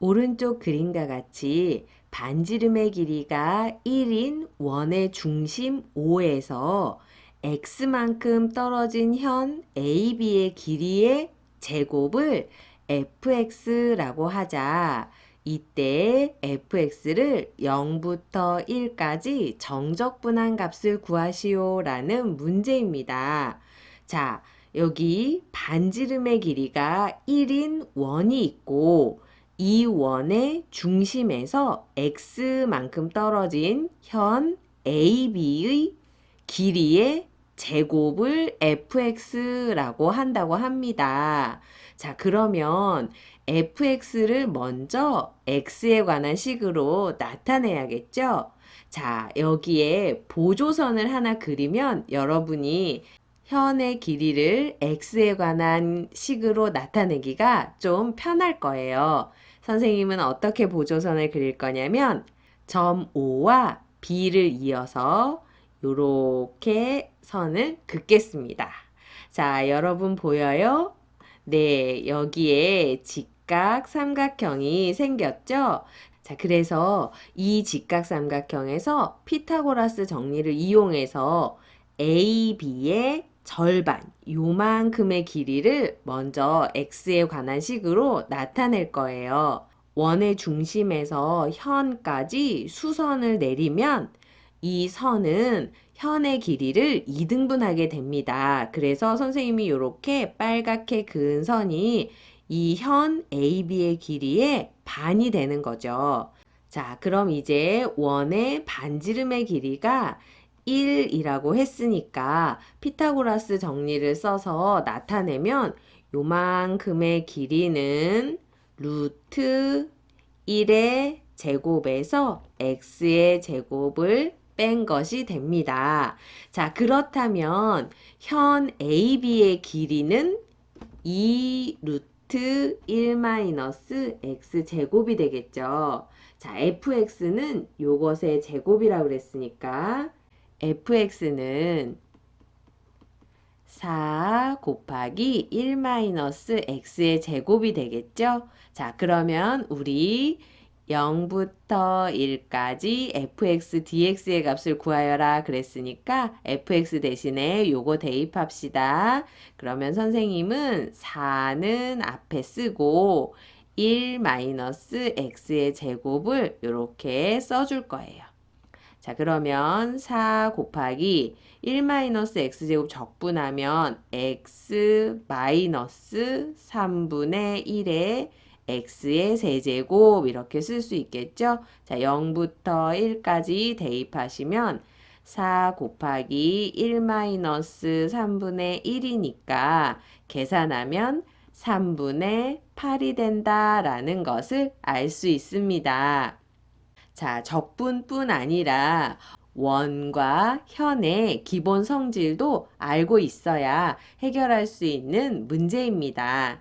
오른쪽 그림과 같이 반지름의 길이가 1인 원의 중심 O에서 x만큼 떨어진 현 AB의 길이의 제곱을 fx라고 하자. 이때 fx를 0부터 1까지 정적분한 값을 구하시오 라는 문제입니다. 자, 여기 반지름의 길이가 1인 원이 있고 이 원의 중심에서 x만큼 떨어진 현 AB의 길이의 제곱을 fx라고 한다고 합니다. 자, 그러면 fx를 먼저 x에 관한 식으로 나타내야겠죠? 자, 여기에 보조선을 하나 그리면 여러분이 현의 길이를 x에 관한 식으로 나타내기가 좀 편할 거예요. 선생님은 어떻게 보조선을 그릴 거냐면 점 O와 B를 이어서 이렇게 선을 긋겠습니다. 자, 여러분 보여요? 네, 여기에 직각 삼각형이 생겼죠? 자, 그래서 이 직각 삼각형에서 피타고라스 정리를 이용해서 AB의 절반, 요만큼의 길이를 먼저 x에 관한 식으로 나타낼 거예요. 원의 중심에서 현까지 수선을 내리면 이 선은 현의 길이를 2등분하게 됩니다. 그래서 선생님이 이렇게 빨갛게 그은 선이 이 현 AB의 길이의 반이 되는 거죠. 자, 그럼 이제 원의 반지름의 길이가 1이라고 했으니까 피타고라스 정리를 써서 나타내면 요만큼의 길이는 루트 1의 제곱에서 x의 제곱을 뺀 것이 됩니다. 자, 그렇다면 현 AB의 길이는 2 루트 1 마이너스 x 제곱이 되겠죠. 자, fx는 요것의 제곱이라고 그랬으니까 fx는 4 곱하기 1 마이너스 x의 제곱이 되겠죠? 자, 그러면 우리 0부터 1까지 fx dx의 값을 구하여라 그랬으니까 fx 대신에 요거 대입합시다. 그러면 선생님은 4는 앞에 쓰고 1 마이너스 x의 제곱을 이렇게 써줄 거예요. 자, 그러면 4 곱하기 1 마이너스 x제곱 적분하면 x 마이너스 3분의 1에 x의 세제곱 이렇게 쓸 수 있겠죠? 자, 0부터 1까지 대입하시면 4 곱하기 1 마이너스 3분의 1이니까 계산하면 3분의 8이 된다라는 것을 알 수 있습니다. 자, 적분뿐 아니라 원과 현의 기본 성질도 알고 있어야 해결할 수 있는 문제입니다.